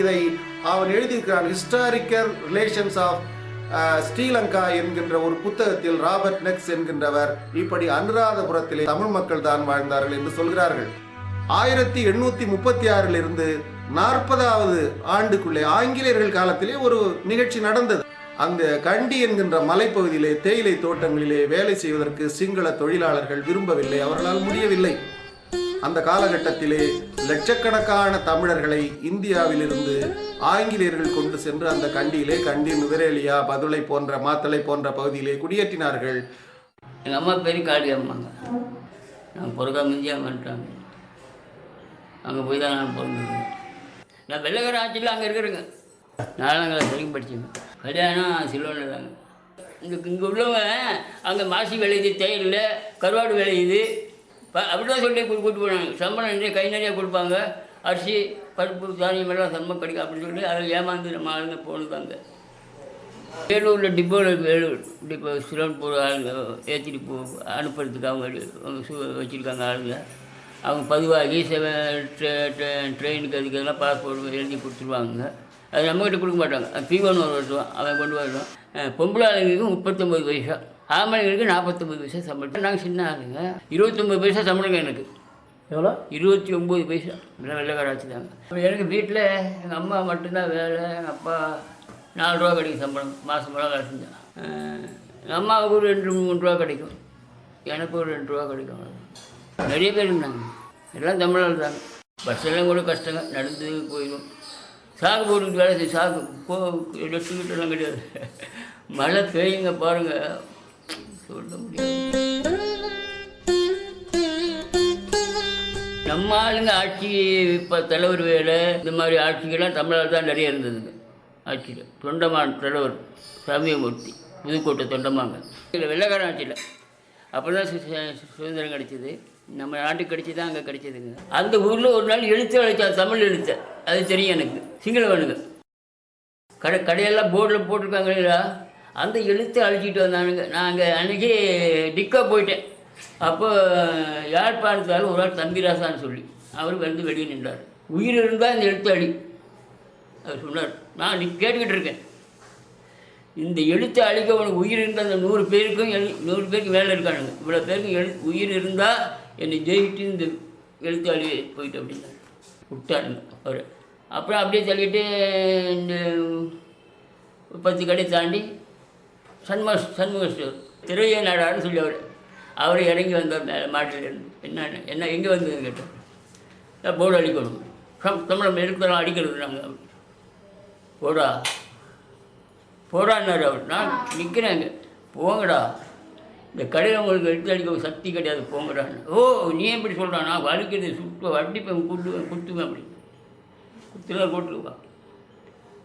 இதை அவன் எழுதியிருக்கிறான் ஹிஸ்டாரிக்கல் ரிலேஷன்ஸ் ஆஃப் ஸ்ரீலங்கா என்கின்ற ஒரு புத்தகத்தில் ராபர்ட் நெக்ஸ் என்கின்றவர் இப்படி அனுராதபுரத்திலே தமிழ் மக்கள் தான் வாழ்ந்தார்கள் என்று சொல்கிறார்கள். ஆயிரத்தி எண்ணூத்தி முப்பத்தி ஆறில் இருந்து நாற்பதாவது ஆண்டுக்குள்ளே ஆங்கிலேயர்கள் காலத்திலே ஒரு நிகழ்ச்சி நடந்தது. அந்த கண்டி என்கின்ற மலைப்பகுதியிலே தேயிலை தோட்டங்களிலே வேலை செய்வதற்கு சிங்கள தொழிலாளர்கள் விரும்பவில்லை அவர்களால் முடியவில்லை. அந்த காலகட்டத்திலே லட்சக்கணக்கான தமிழர்களை இந்தியாவிலிருந்து ஆங்கிலேயர்கள் கொண்டு சென்று அந்த கண்டியிலே கண்டி நுவரேலியா பதுளை போன்ற மாத்தளை போன்ற பகுதியிலே குடியேற்றினார்கள். எங்கள் அம்மா பெரிய காளி அம்மாங்க நான் பிறக்க மிஞ்சியாக வந்துட்டாங்க. அங்கே போய் தான் நான் பிறந்தேன் நான் வெள்ளக்கார ஆட்சியில் அங்கே இருக்கிறேங்க. நாலாம் கிளாஸ் வரைக்கும் படித்தேங்க கல்யாணம் சில்வனில் தாங்க இந்த இங்கே உள்ளவங்க அங்கே மாசி விளையுது தேயில கருவாடு விளையுது. இப்போ அப்படிதான் சொல்லி கூட்டு போனாங்க. சம்பளம் நிறைய கை நிறைய கொடுப்பாங்க. அரிசி பருப்பு தானியம் எல்லாம் சம்பளம் கிடைக்கும் அப்படின்னு சொல்லி அதில் ஏமாந்து நம்ம ஆளுங்க போனதாங்க. வேலூரில் டிப்போவில் வேலூர் டிப்போ சிலன்பூர் ஆளுங்க ஏற்றிட்டு போ அனுப்புறதுக்கு அவங்க சு வச்சுருக்காங்க ஆளுங்க. அவங்க பதிவாகி ட்ரெயினுக்கு அதுக்கு எல்லாம் பாஸ்போர்ட் எழுதி கொடுத்துருவாங்க. அது நம்மகிட்ட கொடுக்க மாட்டாங்க. அது ஒரு வருஷம். அவன் கொண்டு வருவான். பொம்பளை ஆளுங்களுக்கு முப்பத்தொம்பது பைசா ஆம்பளைங்களுக்கு நாற்பத்தொம்பது பைசா சம்பளம். நாங்கள் சின்ன ஆளுங்க இருபத்தொம்பது பைசா சம்பளங்க எனக்கு. எவ்வளோ? இருபத்தி ஒம்பது பைசா. எல்லாம் வெள்ளைக்கார அப்புறம் எனக்கு வீட்டில் எங்கள் அம்மா மட்டும்தான் வேலை எங்கள் அப்பா நாலு ரூபா கிடைக்கும் சம்பளம் மாதம் பூரா வேலை செஞ்சேன் எங்கள் அம்மாவுக்கு ஒரு ரெண்டு மூணு ரூபா கிடைக்கும். எனக்கு ஒரு ரெண்டு ரூபா கிடைக்கும். நிறைய பேர் இருந்தாங்க. எல்லாம் தமிழர்கள் தாங்க பஸ் எல்லாம் கூட கஷ்டங்க. நடந்து போயிடும். சாகு போட்டுக்கிட்டு வேலை சாகு போ எடுத்துக்கிட்டெல்லாம் கிடையாது. மழை பெய்யுங்க பாருங்கள் சொல்ல முடியாது. நம்ம ஆளுங்க ஆட்சி இப்போ தலைவர் வேலை இந்த மாதிரி ஆட்சிகள்லாம் தமிழர் தான் நிறைய இருந்ததுங்க. ஆட்சியில். தொண்டமான் தலைவர் சாமியமூர்த்தி புதுக்கோட்டை தொண்டமாங்க. இல்லை வெள்ளைக்காரன் ஆட்சியில். அப்போ தான் சுதந்திரம் கிடைச்சிது. நம்ம நாட்டுக்கு கிடைச்சி தான் அங்கே கிடச்சிதுங்க. அந்த ஊரில் ஒரு நாள் எழுத்து அழைச்சா தமிழ் எழுத்த. அது தெரியும் எனக்கு. சிங்கள வேணுங்க கடை கடையெல்லாம் போர்டில் போட்டிருக்காங்க இல்லையா? அந்த எழுத்தை அழிச்சிட்டு வந்தானுங்க. நாங்கள் அன்றைக்கி டிக்கோ போயிட்டேன். அப்போ யாழ்ப்பாணத்தால் ஒரு ஆள் தம்பிராசான்னு சொல்லி. அவர் வந்து வெளியே நின்றார். உயிர் இருந்தால் இந்த எழுத்து அழி. அவர் சொன்னார் நான் நீ கேட்டுக்கிட்டு இருக்கேன். இந்த எழுத்தை அழிக்க உனக்கு உயிர் இருந்தால் அந்த நூறு பேருக்கும் எழு நூறு பேருக்கு மேலே இருக்கானுங்க. இவ்வளோ பேருக்கும் எழு உயிர் இருந்தால் என்னை ஜெயிட்டு இந்த எழுத்து அழி போயிட்டு அப்படின்னாரு விட்டாருங்க அவர். அப்புறம் அப்படியே தள்ளிட்டு இந்த பத்து கடை தாண்டி சண்முக சண்முகஸ்வர் திரைய நாடான்னு சொல்லி அவர் அவர் இறங்கி வந்தார் மேலே மாட்டில் என்ன என்ன எங்கே வந்ததுன்னு கேட்டால் போர்டு அடிக்கணும் சம் தமிழம் எடுக்கிறோம் அடிக்கிறது நாங்கள் போடா. போடான்னார் அவர். நான் நிற்கிறேங்க போங்கடா. இந்த கடையில் உங்களுக்கு எடுத்து அடிக்க சக்தி கிடையாது போங்கடான்னு. ஓ நீ எப்படி சொல்கிறான் நான் வலிக்கிறது சுட்டு வட்டிப்பேன் குட்டுவேன் குத்துவேன் அப்படி. குத்துலாம் போட்டுருவா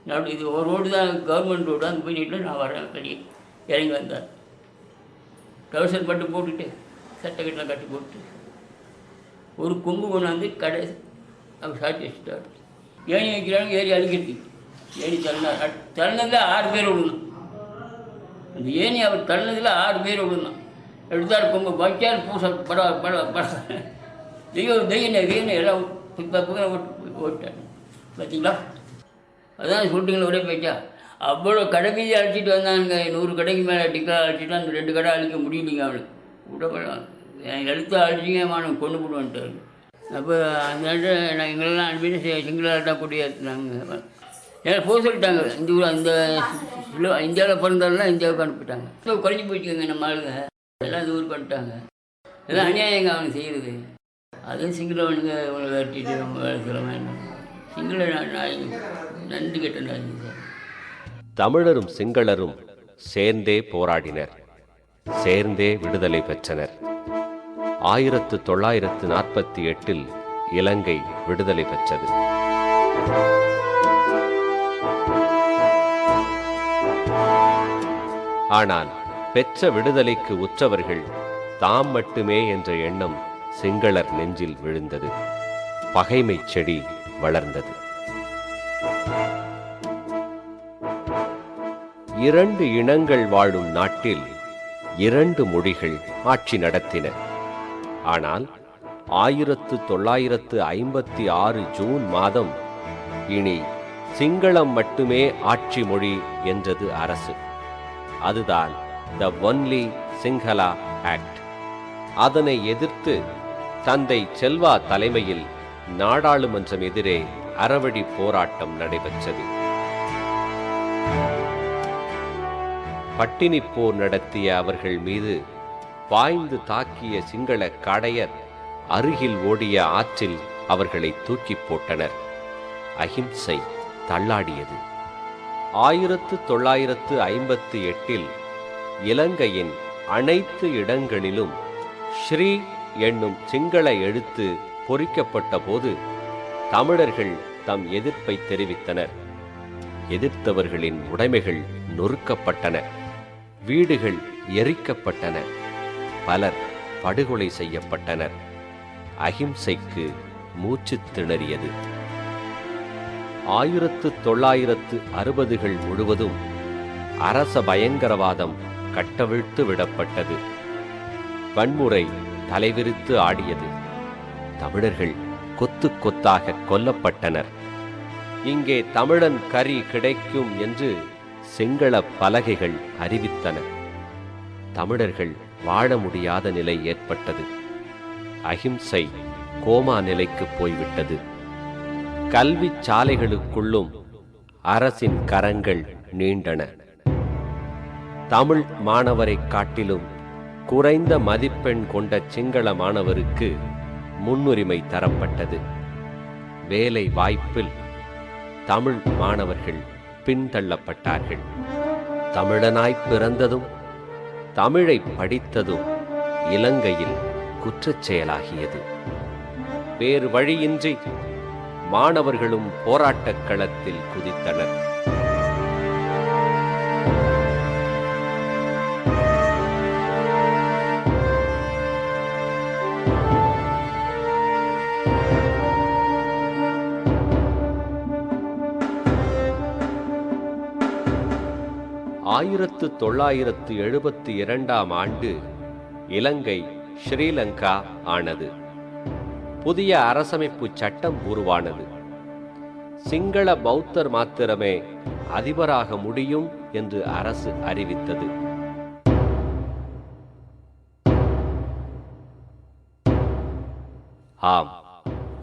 நான் இது ஒரு ரோடு தான் கவர்மெண்ட் ரோடு அங்கே போய் நான் வரேன் வெளியே. இறங்கி வந்தார். ட்ரௌசர் மட்டும் போட்டுட்டு சட்டை கட்டெலாம் கட்டி போட்டு ஒரு கொம்பு கொண்டாந்து கடை அவர் சாட்டி வச்சுட்டார். ஏணி வைக்கிறாங்க ஏறி அழிக்கிறது ஏணி தள்ளினார். தள்ளினதில் ஆறு பேர் விடணும் அந்த ஏணி அவர் தள்ளினதில் ஆறு பேர் விடணும் எடுத்தார் கொம்பு வைக்கார் பூச பட பட பட. தெய்வம் தெய்வம் வீணை எல்லாம் இப்போ ஓட்டு ஓட்டார் பார்த்தீங்களா அதான் சொல்லிட்டுங்களா ஒரே பேச்சா? அவ்வளோ கடை மீதி அழைச்சிட்டு வந்தானுங்க. நூறு கடைக்கு மேலே டிக்கா அழைச்சிட்டு அந்த ரெண்டு கடை அழிக்க முடியலைங்க அவளுக்கு. விடப்படலாம் என் எழுத்து அழிச்சிங்க மானம் கொண்டு போடுவான்ட்டாரு அப்போ அந்த நான் எங்களெல்லாம் அனுப்பிட்டு சிங்களாட்டம் சிங்களாட்டா குடியேற்றினாங்க. ஏன்னா போக சொல்லிட்டாங்க. இந்த ஊர் அந்த இந்தியாவில் பிறந்தாலும் இந்தியாவுக்கு அனுப்பிட்டாங்க. ஸோ குறைஞ்சி போயிடுச்சுங்க நம்ம ஆளுங்க எல்லாம் இந்த ஊருக்கு வந்துட்டாங்க. எல்லாம் அநியாயங்க அவனுக்கு செய்கிறது அதுவும் சிங்களவனுங்க இவங்களை விரட்டிட்டு நம்ம வேலை சொல்ல வேண்டாம் சிங்கள நன்றி கெட்ட சார் தமிழரும் சிங்களரும் சேர்ந்தே போராடினர். சேர்ந்தே விடுதலை பெற்றனர். ஆயிரத்து தொள்ளாயிரத்து நாற்பத்தி எட்டில் இலங்கை விடுதலை பெற்றது. ஆனால் பெற்ற விடுதலைக்கு உற்றவர்கள் தாம் மட்டுமே என்ற எண்ணம் சிங்களர் நெஞ்சில் விழுந்தது. பகைமைச் செடி வளர்ந்தது. இரண்டு இனங்கள் வாழும் நாட்டில் இரண்டு மொழிகள் ஆட்சி நடத்தின. ஆனால் ஆயிரத்து தொள்ளாயிரத்து ஐம்பத்தி ஆறு ஜூன் மாதம் இனி சிங்களம் மட்டுமே ஆட்சி மொழி என்றது அரசு. அதுதான் த ஒன்லி சிங்களா ஆக்ட். அதனை எதிர்த்து தந்தை செல்வா தலைமையில் நாடாளுமன்றம் எதிரே அறவழி போராட்டம் நடைபெற்றது. பட்டினி போர் நடத்திய அவர்கள் மீது பாய்ந்து தாக்கிய சிங்கள காடையர் அருகில் ஓடிய ஆற்றில் அவர்களை தூக்கிப் போட்டனர். அஹிம்சை தள்ளாடியது. ஆயிரத்து தொள்ளாயிரத்து ஐம்பத்தி எட்டில் இலங்கையின் அனைத்து இடங்களிலும் ஸ்ரீ என்னும் சிங்கள எழுத்து பொறிக்கப்பட்ட போது தமிழர்கள் தம் எதிர்ப்பை தெரிவித்தனர். எதிர்த்தவர்களின் உடைமைகள் நொறுக்கப்பட்டன. வீடுகள் எரிக்கப்பட்டன. பலர் படுகொலை செய்யப்பட்டனர். அகிம்சைக்கு மூச்சு திணறியது. ஆயிரத்து தொள்ளாயிரத்து அறுபதுகள் முழுவதும் அரச பயங்கரவாதம் கட்டவிழ்த்து விடப்பட்டது. வன்முறை தலைவிரித்து ஆடியது. தமிழர்கள் கொத்து கொத்தாக கொல்லப்பட்டனர். இங்கே தமிழன் கறி கிடைக்கும் என்று சிங்கள பலகைகள் அறிவித்தன. தமிழர்கள் வாழ முடியாத நிலை ஏற்பட்டது. அகிம்சை கோமா நிலைக்கு போய்விட்டது. கல்வி சாலைகளுக்குள்ளும் அரசின் கரங்கள் நீண்டன. தமிழ் மாணவரைக் காட்டிலும் குறைந்த மதிப்பெண் கொண்ட சிங்கள மாணவருக்கு முன்னுரிமை தரப்பட்டது. வேலை வாய்ப்பில் தமிழ் மாணவர்கள் பின்தள்ளப்பட்டார்கள். தமிழனாய் பிறந்ததும் தமிழை படித்ததும் இலங்கையில் குற்றச் செயலாகியது. வேறு வழியின்றி மாணவர்களும் போராட்டக் களத்தில் குதித்தனர். ஆயிரத்து தொள்ளாயிரத்து எழுபத்தி இரண்டாம் ஆண்டு இலங்கை ஸ்ரீலங்கா ஆனது. புதிய அரசமைப்பு சட்டம் உருவானது. சிங்கள பௌத்தர் மாத்திரமே அதிபராக முடியும் என்று அரசு அறிவித்தது. ஆம்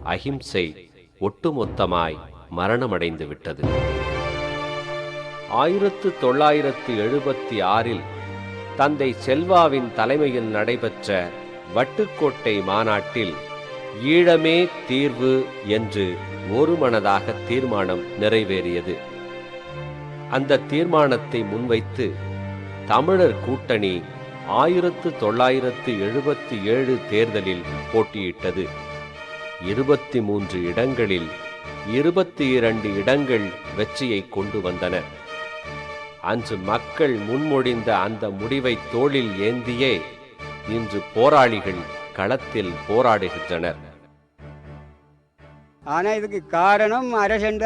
அகிம்சை ஒட்டுமொத்தமாய் மரணமடைந்து விட்டது ஆயிரத்து தொள்ளாயிரத்து எழுபத்தி ஆறில் தந்தை செல்வாவின் தலைமையில் நடைபெற்ற வட்டுக்கோட்டை மாநாட்டில் ஈழமே தீர்வு என்று ஒருமனதாக தீர்மானம் நிறைவேறியது. அந்த தீர்மானத்தை முன்வைத்து தமிழர் கூட்டணி ஆயிரத்து தொள்ளாயிரத்து எழுபத்தி ஏழு தேர்தலில் போட்டியிட்டது. இருபத்தி மூன்று இடங்களில் இருபத்தி இரண்டு இடங்கள் வெற்றியை கொண்டு வந்தன. அன்று மக்கள் முன்மொழிந்த அந்த முடிவை தோளில் ஏந்தியே இன்று போராளிகள் களத்தில் போராடுகின்றனர். ஆனால் இதுக்கு காரணம் அரசன்